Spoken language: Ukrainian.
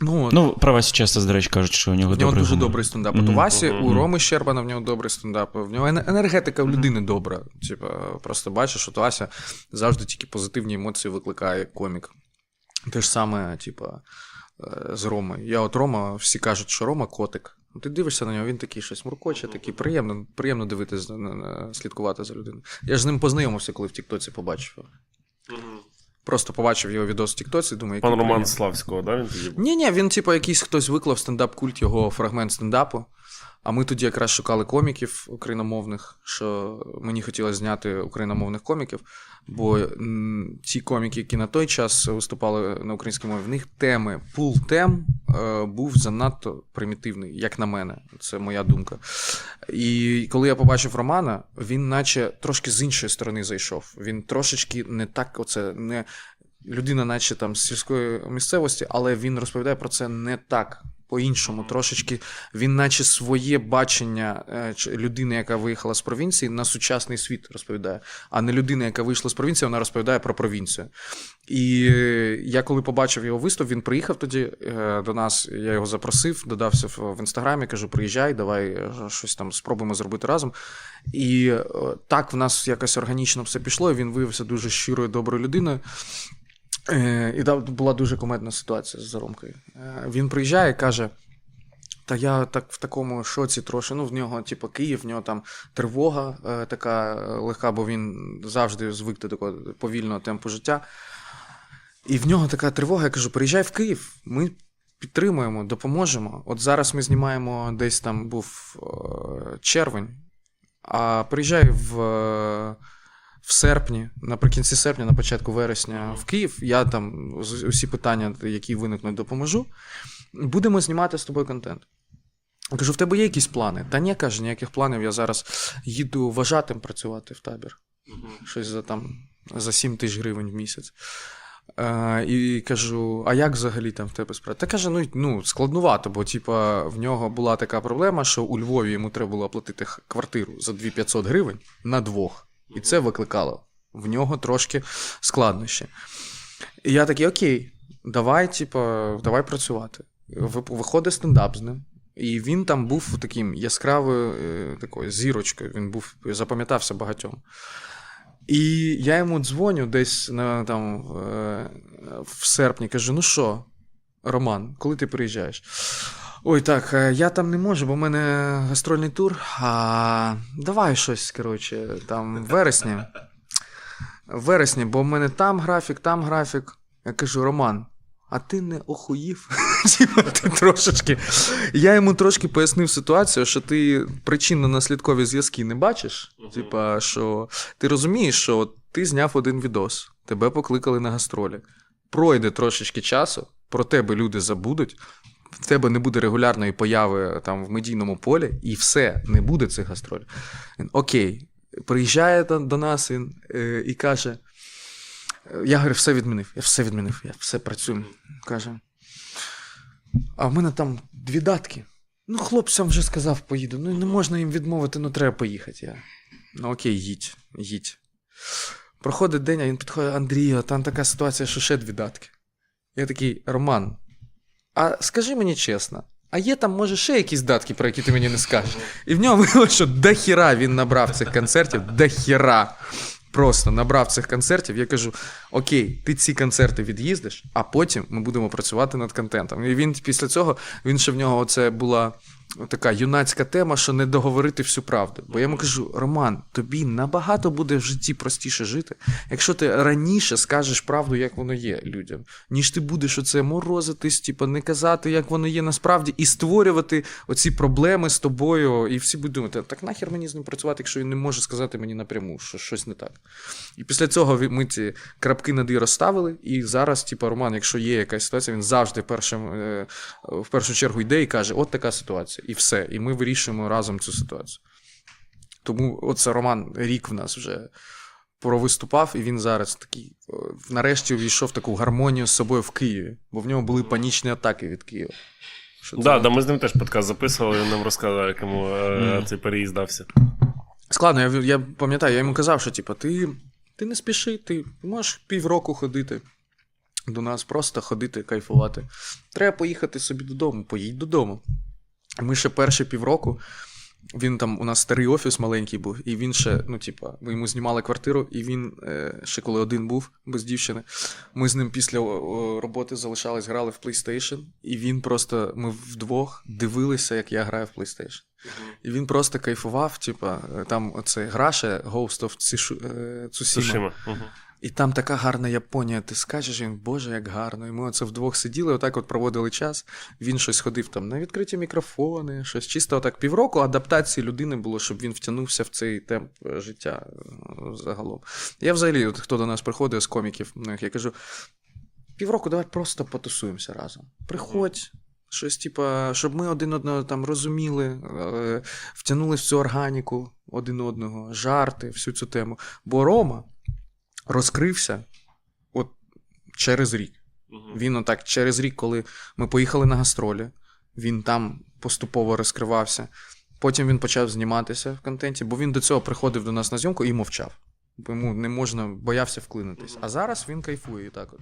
Ну, Ну, про Васю часто, до речі, кажуть, що у нього в нього добрий дуже гумор. добрий стендап. От Мгм. у Васі, Мгм. у Роми Щербана в нього добрий стендап. В нього енергетика в людини добра. Типа, просто бачиш, що Вася завжди тільки позитивні емоції викликає комік. Те ж саме, типа, е, з Ромою. Я от Рома, всі кажуть, що Рома котик. Ну, Ти дивишся на нього, він такий щось муркоче, такий приємно, приємно дивитися, слідкувати за людиною. Я ж з ним познайомився, коли в Тіктоці побачив. Просто побачив його відос в Тіктоці, думаю, який Пан Роман. Славського, да, він тоді був? Ні, ні, він, типу, якийсь хтось виклав стендап-культ, його фрагмент стендапу. А ми тоді якраз шукали коміків україномовних, що мені хотілося зняти україномовних коміків, бо м, ті коміки, які на той час виступали на українській мові, в них теми, пул тем був занадто примітивний, як на мене. Це моя думка. І коли я побачив Романа, він наче трошки з іншої сторони зайшов. Він трошечки не так, оце не людина, наче там з сільської місцевості, але він розповідає про це не так. По-іншому, трошечки він, наче своє бачення е, людини, яка виїхала з провінції, на сучасний світ розповідає, а не людина, яка вийшла з провінції, вона розповідає про провінцію. І е, я коли побачив його виступ, він приїхав тоді е, до нас. Я його запросив, додався в, інстаграмі, кажу: приїжджай, давай щось там спробуємо зробити разом. І так в нас якось органічно все пішло. і Він виявився дуже щирою, доброю людиною. Е, І там була дуже комедна ситуація з Заромкою. Е, Він приїжджає і каже: Та я так в такому шоці трошки. Ну, в нього, типу, Київ, в нього там тривога е, така легка, бо він завжди звик до такого повільного темпу життя. І в нього така тривога. Я кажу: приїжджай в Київ, ми підтримуємо, допоможемо. От зараз ми знімаємо десь там був червень, а приїжджай в. В серпні, наприкінці серпня, на початку вересня в Київ. Я там усі питання, які виникнуть, допоможу. Будемо знімати з тобою контент. Я Кажу, в тебе є якісь плани? Та ні, каже, ніяких планів. Я зараз їду вважатим працювати в табір. Щось за там за 7 тисяч гривень в місяць. Е, і кажу: а як взагалі там в тебе справа? Та каже, ну, ну складнувато, бо типа, в нього була така проблема, що у Львові йому треба було оплатити х- квартиру за 2500 гривень на двох. І це викликало в нього трошки складнощі. І я такий, окей, давай, типа, давай працювати. Виходить стендап з ним. І він там був таким яскравою е, такою зірочкою. Він був запам'ятався багатьом. І я йому дзвоню десь на, там, е, в серпні, кажу: ну що, Роман, коли ти приїжджаєш? Ой, так, е, я там не можу, бо в мене гастрольний тур. А давай щось, коротше, там в вересні. В вересні, бо в мене там графік, там графік. Я кажу, Роман, а ти не охуїв? Типа, ти трошечки. Я йому трошки пояснив ситуацію, що ти причинно-наслідкові зв'язки не бачиш. Типа, що ти розумієш, що ти зняв один відос, тебе покликали на гастролі. Пройде трошечки часу, про тебе люди забудуть, в тебе не буде регулярної появи там в медійному полі, і все, не буде цих гастролів. Окей, приїжджає до, до нас він, е, і каже: е, я говорю, все відмінив, я все відмінив, я все працюю. Каже. А в мене там дві датки. Ну, хлопцям вже сказав, поїду. Ну, не можна їм відмовити, ну треба поїхати. Я. Ну окей, їдь, їдь. Проходить день, а він підходить, Андрію, там така ситуація, що ще дві датки. Я такий, Роман, а скажи мені чесно, а є там, може, ще якісь датки, про які ти мені не скажеш? І в нього виявилося, що дохіра він набрав цих концертів, дохіра. Просто набрав цих концертів. Я кажу: Окей, ти ці концерти від'їздиш, а потім ми будемо працювати над контентом. І він після цього він ще в нього це була така юнацька тема, що не договорити всю правду. Бо я йому кажу: Роман, тобі набагато буде в житті простіше жити, якщо ти раніше скажеш правду, як воно є людям, ніж ти будеш оце морозитись, типу, не казати, як воно є насправді, і створювати оці проблеми з тобою. І всі будуть думати, так нахер мені з ним працювати, якщо він не може сказати мені напряму, що щось не так. І після цього ми ці крапки над «і» розставили, і зараз, типу, Роман, якщо є якась ситуація, він завжди першим, е, в першу чергу йде і каже: от така ситуація, і все. І ми вирішуємо разом цю ситуацію. Тому оце Роман рік в нас вже провиступав, і він зараз такий, е, нарешті увійшов в таку гармонію з собою в Києві, бо в нього були панічні атаки від Києва. Що це Да, да, ми з ним теж подкаст записували, він нам розказав, як йому Мгм. цей переїзд дався. Складно, я, я пам'ятаю, я йому казав, що типу, ти, ти не спіши, ти можеш півроку ходити. до нас просто ходити, кайфувати. Треба поїхати собі додому, поїдь додому. Ми ще перші півроку. Він там у нас старий офіс маленький був, і він ще, ну, типа, ми йому знімали квартиру, і він е, ще коли один був без дівчини. Ми з ним після роботи залишались, грали в PlayStation, і він просто, ми вдвох дивилися, як я граю в PlayStation. І він просто кайфував, типа, там оце гра ще Ghost of е, Tsushima. Сушима. І там така гарна Японія, ти скажеш їм, боже, як гарно. І ми оце вдвох сиділи, отак от проводили час. Він щось ходив там на відкриті мікрофони, щось чисто отак півроку адаптації людини було, щоб він втягнувся в цей темп е, життя е, загалом. Я взагалі, от, хто до нас приходить з коміків, ну, я кажу: півроку давай просто потусуємося разом. Приходь. Щось, типа, щоб ми один одного там розуміли, е, втягнули в цю органіку один одного, жарти, всю цю тему. Бо Рома розкрився от через рік. Він отак через рік, коли ми поїхали на гастролі, він там поступово розкривався. Потім він почав зніматися в контенті, бо він до цього приходив до нас на зйомку і мовчав. Бо йому не можна, боявся вклинитись. А зараз він кайфує і так от.